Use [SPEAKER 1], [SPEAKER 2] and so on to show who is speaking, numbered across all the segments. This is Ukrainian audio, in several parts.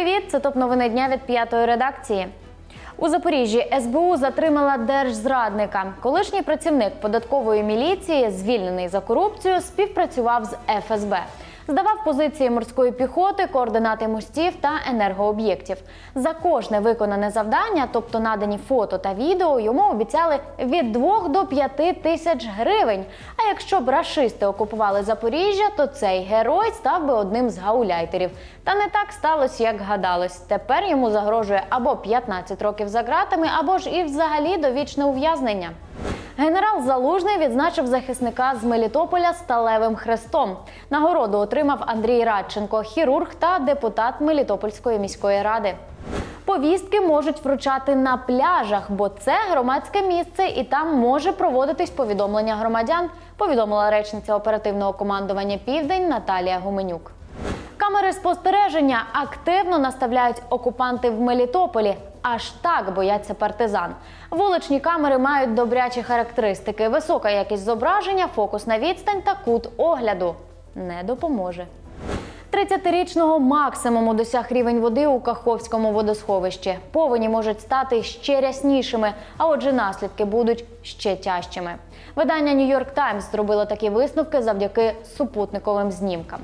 [SPEAKER 1] Привіт! Це топ новини дня від п'ятої редакції. У Запоріжжі СБУ затримала держзрадника. Колишній працівник податкової міліції, звільнений за корупцію, співпрацював з ФСБ. Здавав позиції морської піхоти, координати мостів та енергооб'єктів. За кожне виконане завдання, тобто надані фото та відео, йому обіцяли від 2 до 5 тисяч гривень. А якщо б рашисти окупували Запоріжжя, то цей герой став би одним з гауляйтерів. Та не так сталося, як гадалось. Тепер йому загрожує або 15 років за ґратами, або ж і взагалі довічне ув'язнення. Генерал Залужний відзначив захисника з Мелітополя сталевим хрестом. Нагороду отримав Андрій Радченко, хірург та депутат Мелітопольської міської ради. Повістки можуть вручати на пляжах, бо це громадське місце і там може проводитись повідомлення громадян. Повідомила речниця оперативного командування Південь Наталія Гуменюк. Камери спостереження активно наставляють окупанти в Мелітополі. Аж так бояться партизан. Вуличні камери мають добрячі характеристики: висока якість зображення, фокусна відстань та кут огляду. Не допоможе. 30-річного максимуму досяг рівень води у Каховському водосховищі. Повені можуть стати ще ряснішими, а отже, наслідки будуть ще тяжчими. Видання New York Times зробило такі висновки завдяки супутниковим знімкам.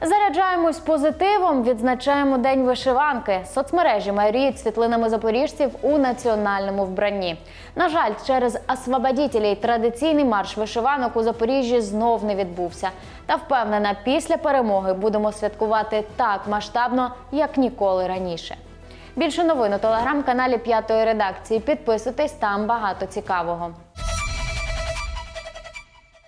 [SPEAKER 1] Заряджаємось позитивом, відзначаємо день вишиванки. Соцмережі майоріють світлинами запоріжців у національному вбранні. На жаль, через освободітелей традиційний марш вишиванок у Запоріжжі знов не відбувся. Та впевнена, після перемоги будемо святкувати так масштабно, як ніколи раніше. Більше новин у телеграм-каналі П'ятої редакції. Підписуйтесь там багато цікавого.